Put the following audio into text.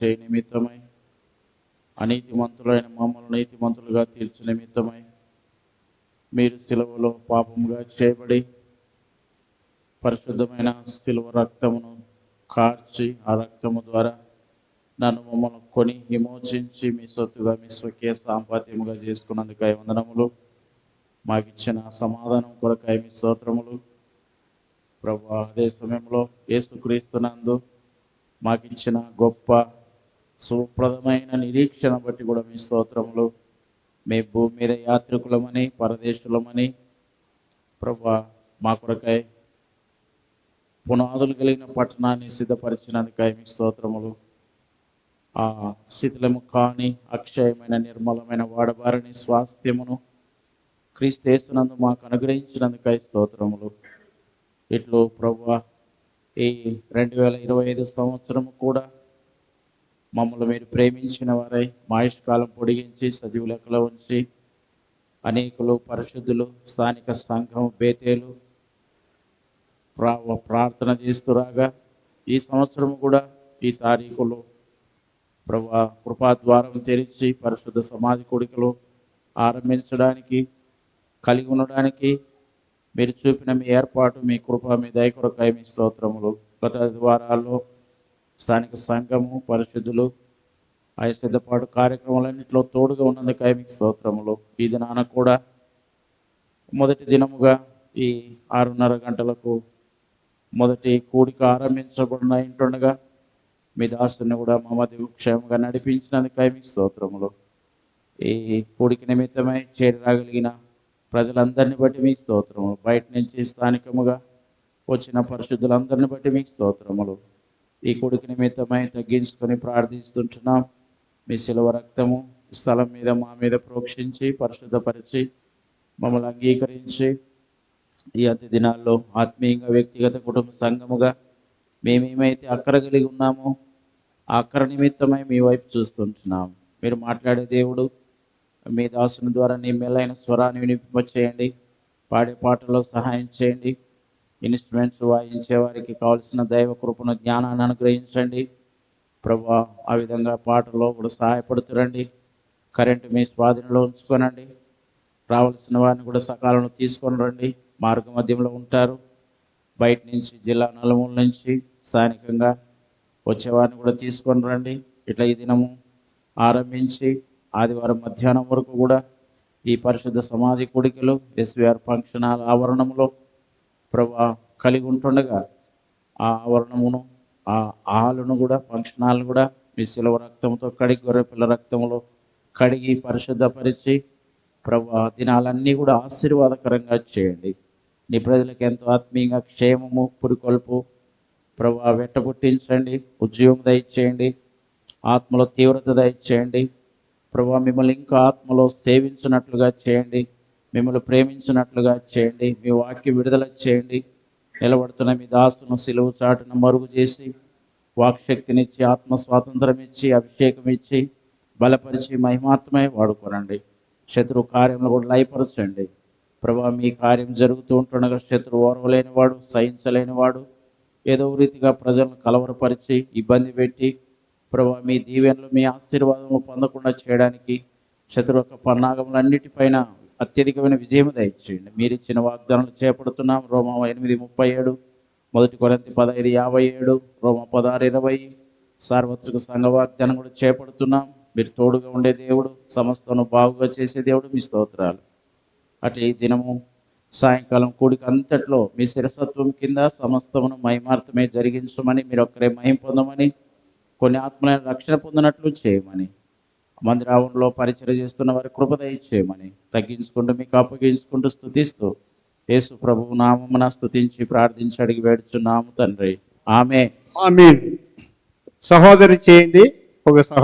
చేయ నిమిత్తమై అనీతిమంతులైన మమ్మల్ని నీతిమంతులుగా తీర్చు నిమిత్తమై మీరు సిలువలో పాపముగా చేయబడి పరిశుద్ధమైన సిలువ రక్తమును కార్చి ఆ రక్తము ద్వారా నన్ను మమ్మల్ని కొని విమోచించి మీ సొత్తుగా మీ స్వకీయ సాంపాద్యముగా చేసుకున్నందుకై వందనములు. మాకు ఇచ్చిన సమాధానం కొరకై మీ స్తోత్రములు. ప్రభు అదే సమయంలో యేసుక్రీస్తునందు మాకు ఇచ్చిన గొప్ప సుప్రదమైన నిరీక్షణ బట్టి కూడా మీ స్తోత్రములు. మీ భూమి మీద యాత్రికులమని పరదేశులమని ప్రభా మా కొరకై పునాదులు కలిగిన పట్టణాన్ని సిద్ధపరిచినందుకై మీ స్తోత్రములు. ఆ శిథిలము కాని అక్షయమైన నిర్మలమైన వాడబారిని స్వాస్థ్యమును క్రీస్తేస్తున్నందు మాకు అనుగ్రహించినందుకై స్తోత్రములు. ఇట్లు ప్రభు ఈ రెండు వేల ఇరవై ఐదు సంవత్సరము కూడా మమ్మల్ని మీరు ప్రేమించిన వారై మా పొడిగించి సజీవ లెక్కలో ఉంచి అనేకులు పరిశుద్ధులు స్థానిక సంఘం బేతేలు ప్రా ప్రార్థన చేస్తురాగా ఈ సంవత్సరం కూడా ఈ తారీఖులో ప్రభా కృపాద్వారం తెరిచి పరిశుద్ధ సమాధి కొడుకులు ఆరంభించడానికి కలిగి ఉండడానికి మీరు చూపిన మీ ఏర్పాటు మీ కృప మీ దయకొరకాయ మీ స్తోత్రములు. గత వారాల్లో స్థానిక సంఘము పరిశుద్ధులు ఆ సిద్ధపాటు కార్యక్రమాలన్నింటిలో తోడుగా ఉన్నందుకై మీకు స్తోత్రములు. ఈ దినాన కూడా మొదటి దినముగా ఈ ఆరున్నర గంటలకు మొదటి కూడిక ఆరంభించబడిన ఇంటుండగా మీ దాసుని కూడా మా మధ్య క్షేమంగా నడిపించినందుకై మీకు స్తోత్రములు. ఈ కూడికి నిమిత్తమై చేరిరాగలిగిన ప్రజలందరిని బట్టి మీకు స్తోత్రములు. బయట నుంచి స్థానికముగా వచ్చిన పరిశుద్ధులందరిని బట్టి మీకు స్తోత్రములు. ఈ కొడుకు నిమిత్తమై తగ్గించుకొని ప్రార్థిస్తుంటున్నాం. మీ శిలవ రక్తము స్థలం మీద మా మీద ప్రోక్షించి పరిశుద్ధపరిచి మమ్మల్ని అంగీకరించి ఈ అతి దినాల్లో ఆత్మీయంగా వ్యక్తిగత కుటుంబ సంఘముగా మేమేమైతే అక్కర కలిగి ఉన్నామో ఆ అక్కర నిమిత్తమై మీ వైపు చూస్తుంటున్నాం. మీరు మాట్లాడే దేవుడు మీ దాసుని ద్వారా నీ మెల్లైన స్వరాన్ని వినిపింపచేయండి. పాడే పాటల్లో సహాయం చేయండి. ఇన్స్ట్రుమెంట్స్ వాయించే వారికి కావలసిన దైవ కృపను జ్ఞానాన్ని అనుగ్రహించండి. ప్రభా ఆ విధంగా పాటల్లో కూడా సహాయపడుతురండి. కరెంటు మీ స్వాధీనంలో ఉంచుకోనండి. రావాల్సిన వారిని కూడా సకాలంలో తీసుకొని రండి. మార్గ మధ్యంలో ఉంటారు. బయట నుంచి జిల్లా నలుమూల నుంచి స్థానికంగా వచ్చేవారిని కూడా తీసుకొని రండి. ఇట్లా ఈ దినము ఆరంభించి ఆదివారం మధ్యాహ్నం వరకు కూడా ఈ పరిశుద్ధ సమాధి కొడుకులు ఎస్విఆర్ ఫంక్షన్ హాల్ ఆవరణంలో ప్రభా కలిగి ఉంటుండగా ఆ ఆవరణమును ఆ ఆలును కూడా ఫంక్షన్ హాల్ కూడా మీ శిలవ రక్తంతో కడిగి గొర్రె పిల్ల రక్తంలో కడిగి పరిశుద్ధపరిచి ప్రభా దినాలన్నీ కూడా ఆశీర్వాదకరంగా చేయండి. నీ ప్రజలకు ఎంతో ఆత్మీయంగా క్షేమము పురికొల్పు ప్రభా వెట్టబుట్టించండి ఉద్యోగం దయచేయండి. ఆత్మలో తీవ్రత దయచేయండి. ప్రభా మిమ్మల్ని ఇంకా ఆత్మలో సేవించినట్లుగా చేయండి. మిమ్మల్ని ప్రేమించినట్లుగా చేయండి. మీ వాక్య విడుదల చేయండి. నిలబడుతున్న మీ దాసును సిలువు చాటును మరుగు చేసి వాక్శక్తినిచ్చి ఆత్మ స్వాతంత్రం ఇచ్చి అభిషేకం ఇచ్చి బలపరిచి మహిమాత్మే వాడుకోనండి. శత్రు కార్యంలో కూడా లయపరచండి. ప్రభా మీ కార్యం జరుగుతూ ఉంటుండగా శత్రు ఓర్వలేనివాడు సహించలేనివాడు ఏదో రీతిగా ప్రజలను కలవరపరిచి ఇబ్బంది పెట్టి ప్రభా మీ దీవెనలు మీ ఆశీర్వాదము పొందకుండా చేయడానికి శత్రు యొక్క పన్నాగములన్నిటిపైన అత్యధికమైన విజయం దయచేయండి. మీరు ఇచ్చిన వాగ్దానాలు చేపడుతున్నాం. రోమా ఎనిమిది ముప్పై ఏడు మొదటి కొరంతి పదహైదు యాభై ఏడు రోమ పదహారు ఇరవై సార్వత్రిక సంఘ వాగ్దానం కూడా చేపడుతున్నాం. మీరు తోడుగా ఉండే దేవుడు సమస్తను బాగుగా చేసే దేవుడు మీ స్తోత్రాలు. అటు ఈ దినము సాయంకాలం కూడిక అంతట్లో మీ శిరసత్వం కింద సమస్తమును మహిమార్థమే జరిగించమని మీరు ఒక్కరే మహిం పొందమని కొన్ని ఆత్మలను రక్షణ పొందినట్లు చేయమని మందిరావంలో పరిచయం చేస్తున్న వారి కృపద ఇచ్చేయమని తగ్గించుకుంటూ మీకు అప్పగించుకుంటూ స్థుతిస్తూ యేసు ప్రభువు నామమున స్థుతించి ప్రార్థించి అడిగి వేడుచున్నాము తండ్రి. ఆమె సహోదరి చేయండి ఒక సహోదరి